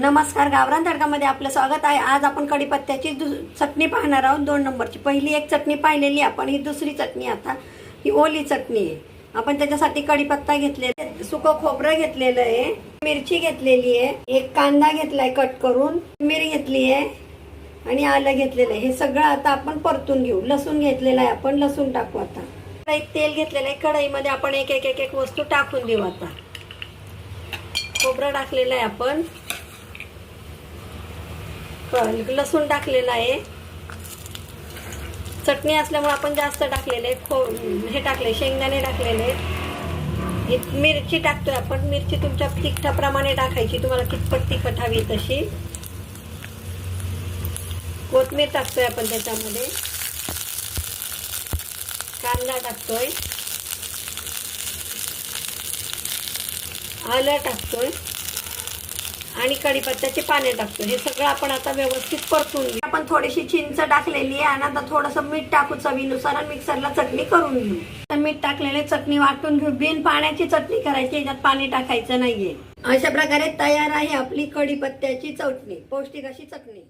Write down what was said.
नमस्कार गावरान तडकामध्ये आपलं स्वागत आहे. आज आपण कढीपत्त्याची दु- चटणी पाहणार आहोत दोन नंबरची. पहिली एक चटणी पाहिलेली आपण ही दुसरी चटणी आता. ही ओली चटणी आहे. आपण त्याच्यासाठी कढीपत्ता घेतलेला आहे, सुकं खोबरं घेतलेलं आहे मिरची घेतलेली आहे एक कांदा घेतलाय कट करून मिरी घेतली आहे आणि आलं घेतलेलं आहे. हे सगळं आता आपण परतून घेऊ. लसूण घेतलेलं आहे आपण लसूण टाकू आता. एक तेल घेतलेलं आहे. कढईमध्ये आपण एक एक एक एक वस्तू टाकून देऊ आता. खोबरं टाकलेलं आहे आपण. लसूण टाकलेलं आहे. चटणी असल्यामुळे आपण जास्त टाकलेले खो हे टाकले शेंगदाणे टाकलेले आहेत. हे मिरची टाकतोय आपण. मिरची तुमच्या तिखटाप्रमाणे टाकायची. तुम्हाला कितपत तिखट हवी तशी. कोथमीर टाकतोय आपण त्याच्यामध्ये. कांदा टाकतोय. आलं टाकतोय. आणि कढीपत्त्याचे पाने टाकतो. हे सगळं आपण आता व्यवस्थित परतून घेऊ. आपण थोडीशी चिंच टाकलेली आहे आणि आता थोडंसं मीठ टाकू चवीनुसार आणि मिक्सरला चटणी करून घेऊ. तर मीठ टाकलेले चटणी वाटून घेऊ. बिन पाण्याची चटणी करायची याच्यात पाणी टाकायचं नाहीये. अशा प्रकारे तयार आहे आपली कढीपत्त्याची चटणी. पौष्टिक अशी चटणी.